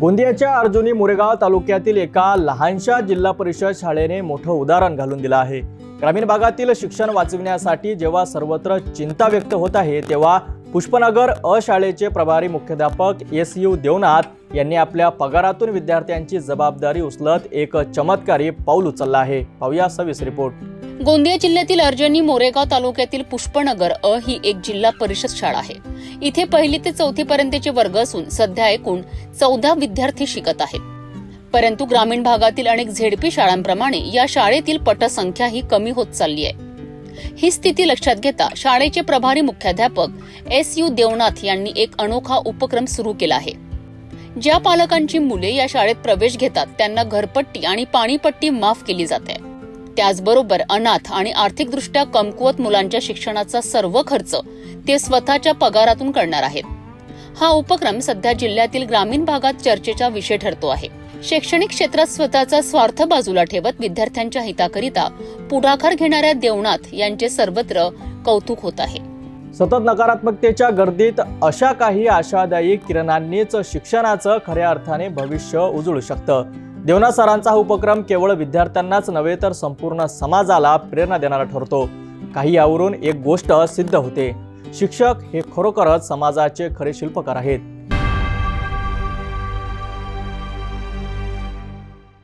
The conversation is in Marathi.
गोंदियाच्या अर्जुनी मुरेगाव तालुक्यातील एका लहानशा जिल्हा परिषद शाळेने मोठं उदाहरण घालून दिलं आहे. ग्रामीण भागातील शिक्षण वाचविण्यासाठी जेव्हा सर्वत्र चिंता व्यक्त होत आहे तेव्हा पुष्पनगर अ शाळेचे प्रभारी मुख्याध्यापक एस यू देवनाथ यांनी आपल्या पगारातून विद्यार्थ्यांची जबाबदारी उचलत एक चमत्कारी पाऊल उचललं आहे. पाहूया सविस रिपोर्ट. गोंदिया जिल्ह्यातील अर्जनी मोरेगाव तालुक्यातील पुष्पनगर अ ही एक जिल्हा परिषद शाळा आहे. इथे पहिली ते चौथी पर्यंतचे वर्ग असून सध्या एकूण चौदा विद्यार्थी शिकत आहेत. परंतु ग्रामीण भागातील अनेक झेडपी शाळांप्रमाणे या शाळेतील पटसंख्या ही कमी होत चालली आहे. ही स्थिती लक्षात घेता शाळेचे प्रभारी मुख्याध्यापक एस यू देवनाथ यांनी एक अनोखा उपक्रम सुरू केला आहे. ज्या पालकांची मुले या शाळेत प्रवेश घेतात त्यांना घरपट्टी आणि पाणीपट्टी माफ केली जाते. त्याचबरोबर अनाथ आणि आर्थिकदृष्ट्या कमकुवत मुलांच्या शिक्षणाचा सर्व खर्च ते स्वतःच्या पगारातून करणार आहेत. हा उपक्रम सध्या जिल्ह्यातील ग्रामीण भागात चर्चेचा विषय ठरतो आहे. शैक्षणिक क्षेत्रात स्वतःचा स्वार्थ बाजूला ठेवत विद्यार्थ्यांच्या हिताकरिता पुढाकार घेणाऱ्या देवनाथ यांचे सर्वत्र कौतुक होत आहे. सतत नकारात्मकतेच्या गर्दीत अशा काही आशादायी किरणांनीच शिक्षणाचं खऱ्या अर्थाने भविष्य उजळू शकतं. देवना सरांचा हा उपक्रम केवळ विद्यार्थ्यांनाच नव्हे तर संपूर्ण समाजाला प्रेरणा देणारा ठरतो. काही यावरून एक गोष्ट सिद्ध होते. शिक्षक हे खरोखरच समाजाचे खरे शिल्पकार आहेत.